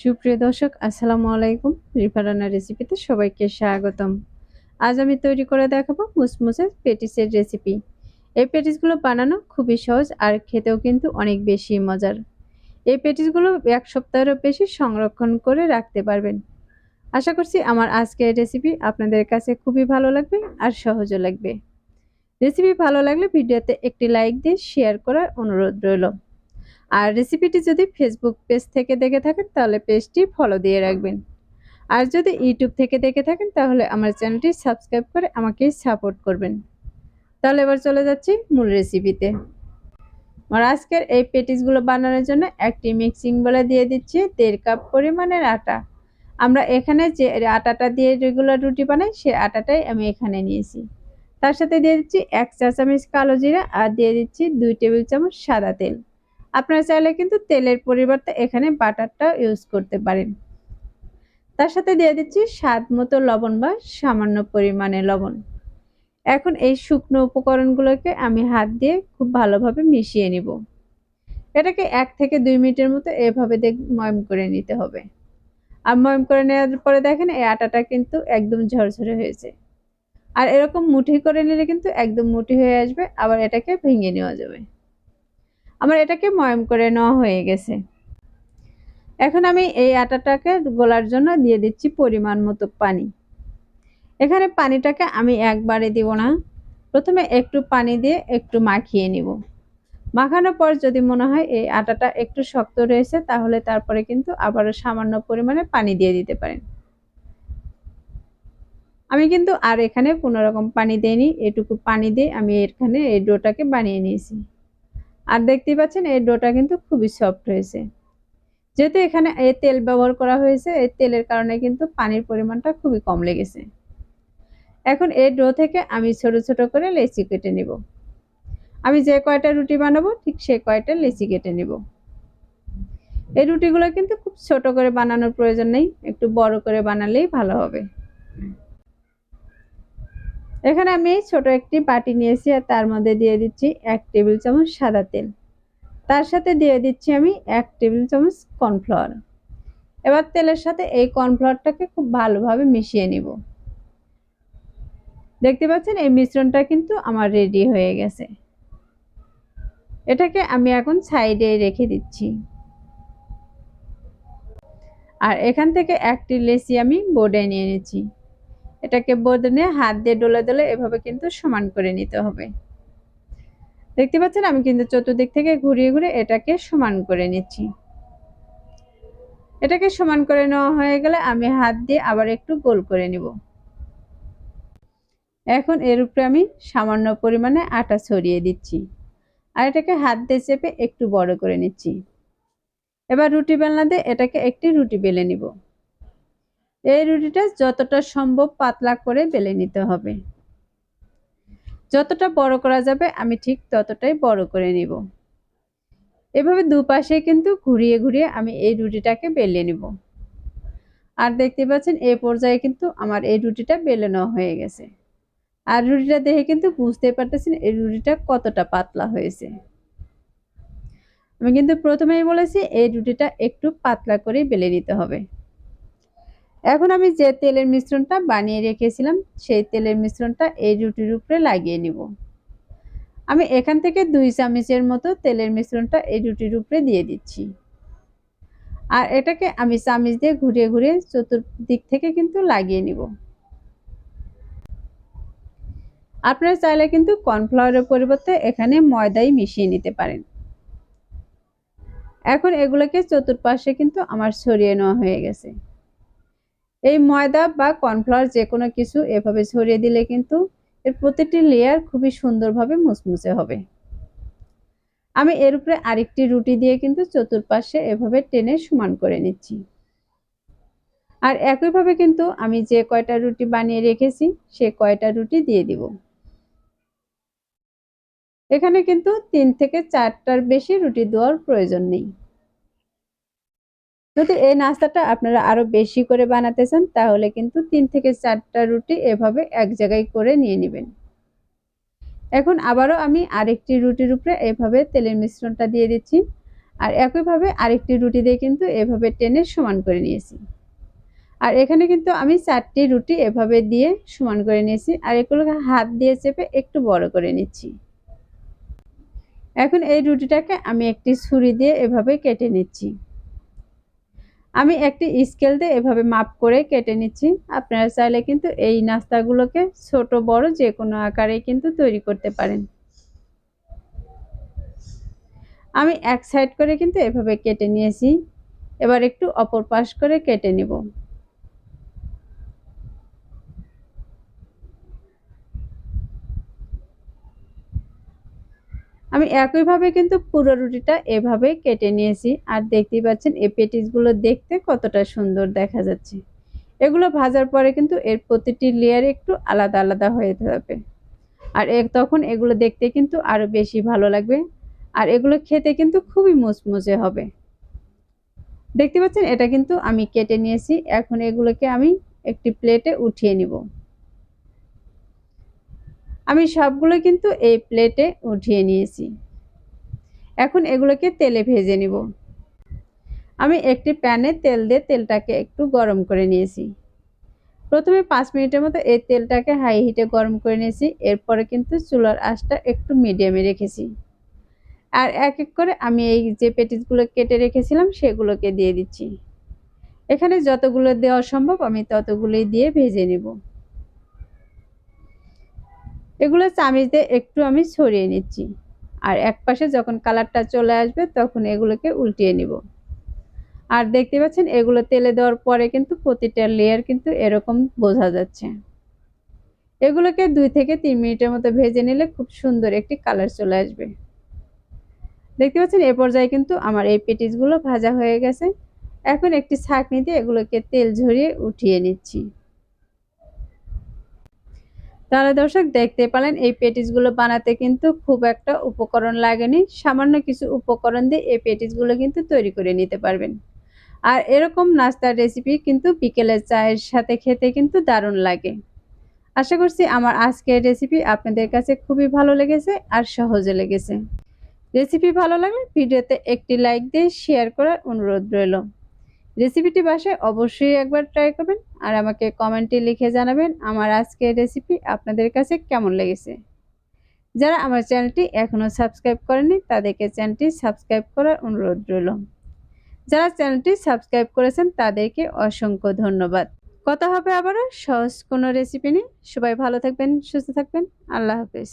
সুপ্রিয় দর্শক, আসসালামু আলাইকুম। রিফারানা রেসিপিতে সবাইকে স্বাগতম। আজ আমি তৈরি করে দেখাবো মুসমুসে পেটিসের রেসিপি এই পেটিসগুলো বানানো খুবই সহজ আর খেতেও কিন্তু অনেক বেশি মজার। এই পেটিসগুলো এক সপ্তাহেরও বেশি সংরক্ষণ করে রাখতে পারবেন। আশা করছি আমার আজকের রেসিপি আপনাদের কাছে খুবই ভালো লাগবে আর সহজও লাগবে। রেসিপি ভালো লাগলে ভিডিওতে একটি লাইক দিয়ে শেয়ার করার অনুরোধ রইল। আর রেসিপিটি যদি ফেসবুক পেজ থেকে দেখে থাকেন, তাহলে পেজটি ফলো দিয়ে রাখবেন। আর যদি ইউটিউব থেকে দেখে থাকেন, তাহলে আমার চ্যানেলটি সাবস্ক্রাইব করে আমাকে সাপোর্ট করবেন। তাহলে এবার চলে যাচ্ছি মূল রেসিপিতে আর আজকের এই পেটিসগুলো বানানোর জন্য একটি মিক্সিং বলে দিয়ে দিচ্ছি দেড় কাপ পরিমাণের আটা। আমরা এখানে যে আটাটা দিয়ে রেগুলার রুটি বানাই সে আটাটাই আমি এখানে নিয়েছি। তার সাথে দিয়ে দিচ্ছি এক চা চামচ কালো জিরা আর দিয়ে দিচ্ছি দুই টেবিল চামচ সাদা তেল। আপনারা চাইলে কিন্তু তেলের পরিবর্তে এখানে বাটারটা ইউজ করতে পারেন। তার সাথে দিয়ে দিচ্ছি স্বাদ মতো লবণ বা সামান্য পরিমাণে লবণ। এখন এই শুকনো উপকরণগুলোকে আমি হাত দিয়ে খুব ভালোভাবে মিশিয়ে নিব। এটাকে এক থেকে দুই মিনিটের মতো এভাবে দেখ, ময়ম করে নিতে হবে। আর ময়ম করে নেওয়ার পরে দেখেন এই আটাটা কিন্তু একদম ঝরঝরে হয়েছে। আর এরকম মুঠি করে নিলে কিন্তু একদম মুঠি হয়ে আসবে, আবার এটাকে ভেঙে নেওয়া যাবে। আমার এটাকে ময়ম করে নেওয়া হয়ে গেছে। এখন আমি এই আটাটাকে গোলার জন্য দিয়ে দিচ্ছি পরিমাণ মতো পানি। এখানে পানিটাকে আমি একবারে দিব না। প্রথমে একটু পানি দিয়ে একটু মাখিয়ে নিব। মাখানোর পর যদি মনে হয় এই আটাটা একটু শক্ত রয়েছে, তাহলে তারপরে কিন্তু আবারও সামান্য পরিমাণে পানি দিয়ে দিতে পারেন। আমি কিন্তু আর এখানে কোনো রকম পানি দিইনি। এটুকু পানি দিয়ে আমি এখানে এই ডোটাকে বানিয়ে নিয়েছি। আর দেখতেই পাচ্ছেন, এই ডোটা কিন্তু খুবই সফট হয়েছে যেহেতু এখানে এই তেল ব্যবহার করা হয়েছে, এই তেলের কারণে কিন্তু পানির পরিমাণটা খুবই কম লেগেছে। এখন এই ডো থেকে আমি ছোট ছোট করে লেচি কেটে নিব। আমি যে কয়টা রুটি বানাবো, ঠিক সে কয়টা লেচি কেটে নিব। এই রুটিগুলো কিন্তু খুব ছোট করে বানানোর প্রয়োজন নেই, একটু বড় করে বানালেই ভালো হবে। এখানে আমি ছোট একটি বাটি নিয়েছি আর তার মধ্যে দিয়ে দিচ্ছি এক টেবিল চামচ সাদা তেল। তার সাথে দিয়ে দিচ্ছি আমি এক টেবিল চামচ কর্নফ্লাওয়ার। এবার তেলের সাথে এই কর্নফ্লাওয়ারটাকে খুব ভালোভাবে মিশিয়ে নিব। দেখতে পাচ্ছেন, এই মিশ্রণটা কিন্তু আমার রেডি হয়ে গেছে। এটাকে আমি এখন সাইডে রেখে দিচ্ছি। আর এখান থেকে একটি লেসি আমি বোর্ডে নিয়ে নিচ্ছি। এটাকে বদনে হাত দিয়ে ডলে ডলে এভাবে কিন্তু সমান করে নিতে হবে। দেখতে পাচ্ছেন আমি কিন্তু চতুর্দিক থেকে ঘুরিয়ে ঘুরে এটাকে সমান করে নিচ্ছি। এটাকে সমান করে নেওয়া হয়ে গেলে আমি হাত দিয়ে আবার একটু গোল করে নিব। এখন এর উপরে আমি সামান্য পরিমাণে আটা ছড়িয়ে দিচ্ছি। আর এটাকে হাত দিয়ে চেপে একটু বড় করে নিচ্ছি। এবার রুটি বেলনা দিয়ে এটাকে একটি রুটি বেলে নিব। এই রুটিটা যতটা সম্ভব পাতলা করে বেলে নিতে হবে। যতটা বড় করা যাবে, আমি ঠিক ততটাই বড় করে নিব। এভাবে দুপাশে কিন্তু ঘুরিয়ে ঘুরিয়ে আমি এই রুটিটাকে বেলে নিব। আর দেখতে পাচ্ছেন এই পর্যায়ে কিন্তু আমার এই রুটিটা বেলে নেওয়া হয়ে গেছে। আর রুটিটা দেখে কিন্তু বুঝতে পারতেছেন এই রুটিটা কতটা পাতলা হয়েছে। আমি কিন্তু প্রথমেই বলেছি, এই রুটিটা একটু পাতলা করে বেলে নিতে হবে। এখন আমি যে তেলের মিশ্রণটা বানিয়ে রেখেছিলাম, সেই তেলের মিশ্রণটা এই রুটির উপরে লাগিয়ে নিব। আমি এখান থেকে দুই চামচের মতো তেলের মিশ্রণটা এই রুটির উপরে দিয়ে দিচ্ছি। আর এটাকে আমি চামচ দিয়ে ঘুরিয়ে ঘুরে চতুর্দিক থেকে কিন্তু লাগিয়ে নিব। আপনারা চাইলে কিন্তু কর্নফ্লাওয়ারের পরিবর্তে এখানে ময়দাই মিশিয়ে নিতে পারেন। এখন এগুলোকে চতুর্পাশে কিন্তু আমার ছড়িয়ে নেওয়া হয়ে গেছে। এই ময়দা বা কর্নফ্লাওয়ার যে কোনো কিছু এভাবে ছড়িয়ে দিলে কিন্তু এর প্রতিটি লেয়ার খুবই সুন্দরভাবে মুচমুচে হবে। আমি এর উপরে আরেকটি রুটি দিয়ে কিন্তু চতুর্পাশে এভাবে টেনে সমান করে নিচ্ছি। আর একইভাবে কিন্তু আমি যে কয়টা রুটি বানিয়ে রেখেছি, সে কয়টা রুটি দিয়ে দিব। এখানে কিন্তু তিন থেকে চারটার বেশি রুটি দেওয়ার প্রয়োজন নেই। যদি এই নাস্তাটা আপনারা আরও বেশি করে বানাতে চান, তাহলে কিন্তু তিন থেকে চারটা রুটি এভাবে এক জায়গায় করে নিয়ে নেবেন। এখন আবারও আমি আরেকটি রুটির উপরে এভাবে তেলের মিশ্রণটা দিয়ে দিচ্ছি। আর একইভাবে আরেকটি রুটি দিয়ে কিন্তু এভাবে টেনে সমান করে নিয়েছি। আর এখানে কিন্তু আমি চারটি রুটি এভাবে দিয়ে সমান করে নিয়েছি আর এগুলোকে হাত দিয়ে চেপে একটু বড় করে নিচ্ছি। এখন এই রুটিটাকে আমি একটি ছুরি দিয়ে এভাবে কেটে নিচ্ছি। আমি একটি স্কেল দিয়ে এভাবে মাপ করে কেটে নিচ্ছি। আপনারা চাইলে কিন্তু এই নাস্তাগুলোকে ছোট, বড় যে কোনো আকারে কিন্তু তৈরি করতে পারেন। আমি এক সাইড করে কিন্তু এভাবে কেটে নিয়েছি। এবার একটু অপর পাশ করে কেটে নেব। আমি একইভাবে কিন্তু পুরো রুটিটা এভাবে কেটে নিয়েছি। আর দেখতেই পাচ্ছেন, এই পেটিসগুলো দেখতে কতটা সুন্দর দেখা যাচ্ছে। এগুলো ভাজার পরে কিন্তু এর প্রতিটি লেয়ার একটু আলাদা আলাদা হয়ে যাবে। আর তখন এগুলো দেখতে কিন্তু আরও বেশি ভালো লাগবে। আর এগুলো খেতে কিন্তু খুবই মুচমুচে হবে। দেখতে পাচ্ছেন, এটা কিন্তু আমি কেটে নিয়েছি। এখন এগুলোকে আমি একটি প্লেটে উঠিয়ে নিব। আমি সবগুলো কিন্তু এই প্লেটে উঠিয়ে নিয়েছি। এখন এগুলোকে তেলে ভেজে নিব। আমি একটি প্যানে তেল দিয়ে তেলটাকে একটু গরম করে নিয়েছি। প্রথমে পাঁচ মিনিটের মতো এই তেলটাকে হাই হিটে গরম করে নিয়েছি, এরপরে কিন্তু চুলার আঁচটা একটু মিডিয়ামে রেখেছি। আর এক এক করে আমি এই যে পেটিসগুলো কেটে রেখেছিলাম, সেগুলোকে দিয়ে দিচ্ছি। এখানে যতগুলো দেওয়া সম্ভব আমি ততগুলোই দিয়ে ভেজে নেব। এগুলো চামিচ দিয়ে একটু আমি ছড়িয়ে নিচ্ছি। আর এক পাশে যখন কালারটা চলে আসবে, তখন এগুলোকে উল্টিয়ে নিব। আর দেখতে পাচ্ছেন, এগুলো তেলে দেওয়ার পরে কিন্তু প্রতিটা লেয়ার কিন্তু এরকম বোঝা যাচ্ছে। এগুলোকে দুই থেকে তিন মিনিটের মতো ভেজে নিলে খুব সুন্দর একটি কালার চলে আসবে। দেখতে পাচ্ছেন, এ পর্যায়ে কিন্তু আমার এই পেটিসগুলো ভাজা হয়ে গেছে। এখন একটি ছাঁকনি দিয়ে এগুলোকে তেল ঝরিয়ে উঠিয়ে নিচ্ছি। তাহলে দর্শক দেখতে পেলেন, এই পেটিসগুলো বানাতে কিন্তু খুব একটা উপকরণ লাগেনি। সামান্য কিছু উপকরণ দিয়ে এই পেটিসগুলো কিন্তু তৈরি করে নিতে পারবেন। আর এরকম নাস্তার রেসিপি কিন্তু বিকেলের চায়ের সাথে খেতে কিন্তু দারুণ লাগে। আশা করছি আমার আজকের রেসিপি আপনাদের কাছে খুবই ভালো লেগেছে আর সহজে লেগেছে। রেসিপি ভালো লাগলে ভিডিওতে একটি লাইক দিয়ে শেয়ার করার অনুরোধ রইল। রেসিপিটি বাসায় অবশ্যই একবার ট্রাই করবেন আর আমাকে কমেন্টে লিখে জানাবেন আমার আজকের রেসিপি আপনাদের কাছে কেমন লেগেছে। যারা আমার চ্যানেলটি এখনও সাবস্ক্রাইব করেনি তাদেরকে চ্যানেলটি সাবস্ক্রাইব করার অনুরোধ রইল। যারা চ্যানেলটি সাবস্ক্রাইব করেছেন, তাদেরকে অসংখ্য ধন্যবাদ। কথা হবে আবারও সহজ কোনো রেসিপি নিয়ে। সবাই ভালো থাকবেন, সুস্থ থাকবেন। আল্লাহ হাফেজ।